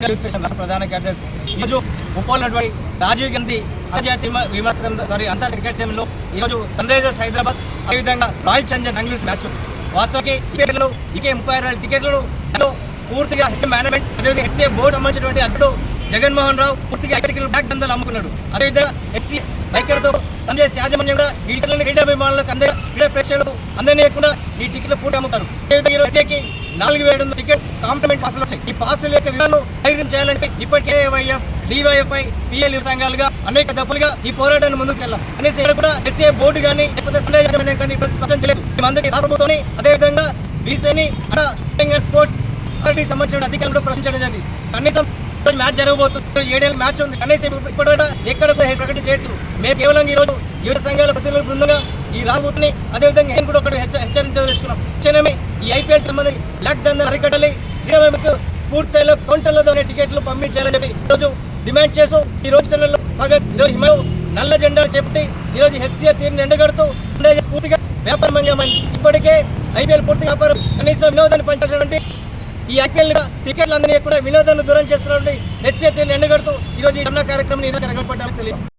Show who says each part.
Speaker 1: ప్రధాన కార్యదర్శి ఈరోజు ఉపోలినటువంటి రాజీవ్ గాంధీ అంతర్జాతీయ విమర్శనం సారీ అంతర్ క్రికెట్ టీంలో ఈరోజు సన్ రైజర్స్ హైదరాబాద్ అదేవిధంగా రాయల్ ఛాలెంజర్ బెంగళూరు మ్యాచ్. వాస్తవానికి టికెట్లు ఇకే ముప్పై ఆరు టికెట్లు పూర్తిగా హెచ్ఏ మేనేజ్మెంట్ అదేవిధంగా హెచ్ఏ బోర్డు సంబంధించినటువంటి అతడు జగన్మోహన్ రావు పూర్తిగా ఎక్కడికి బ్యాక్ దందలు అమ్ముకున్నాడు. అదేవిధంగా హెచ్సీ బైకర్తో సంజయ్ యాజమాన్యం కూడా ఈ టికెట్లను క్రీడాభిమానులకు అందరి క్రీడా ప్రేక్షకులు అందరినీ లేకుండా ఈ టికెట్లు పూర్తి అమ్ముతారు. అదేవిధంగా ఈరోజు ఎస్ఏకి నాలుగు వేల టికెట్ కాంప్లిమెంట్ పాసులు వచ్చాయి. ఈ పాసుల యొక్క వివరాలను ధైర్యం చేయాలంటే ఇప్పటికే ఏవైఎఫ్ డివైఎఫ్ఐ పిఎల్ సంఘాలుగా అనేక దప్పులుగా ఈ పోరాటాన్ని ముందుకు వెళ్ళాం అనేసి ఇక్కడ కూడా ఎస్ఏ బోర్డు కానీ లేకపోతే కానీ ఇప్పుడు స్పష్టం చేయలేదు. మేమందరికీ రాష్ట్ర అదేవిధంగా బీసీని స్పోర్ట్స్ అథారిటీకి సంబంధించిన అధికారులు ప్రశ్నించడం జరిగింది. కనీసం మొత్తం మ్యాచ్ జరగబోతుంది. ఏడేళ్ళ మ్యాచ్ ఉంది. కనీసం ఇప్పటి ఎక్కడ కూడా ప్రకటన చేయట్లేదు. మేము కేవలం ఈ రోజు యువత సంఘాల ప్రతినిధుల బృందంగా ఈ రాబోతుని అదేవిధంగా నేను కూడా ఒకటి హెచ్చరించదలుచుకున్నాం క్షణమే ఈ ఐపీఎల్ సంబంధించి బ్లాక్ దందా అరికట్టాలి. క్రీడాభివృద్ధి పూర్తి స్థాయిలో కౌంటర్లతో టికెట్లు పంపించాలని చెప్పి ఈరోజు డిమాండ్ చేస్తూ ఈ రోజు సెలవుల్లో బాగా ఈరోజు హిమయు నల్ల జెండాలు చెప్పి ఈరోజు హెచ్సిఆర్ తీరుని ఎండగడుతూ పూర్తిగా వ్యాపారం ఇప్పటికే ఐపీఎల్ పూర్తి వ్యాపారం కనీసం వినోదాన్ని పంచాల్సినటువంటి ఈ ఐపీఎల్ టికెట్లు అందరినీ కూడా వినోదాన్ని దూరం చేస్తున్నటువంటి హెచ్ఏ ఎండగడుతూ ఈరోజు ఈ ధర్నా కార్యక్రమం ఈ జరగబడ్డామని తెలియదు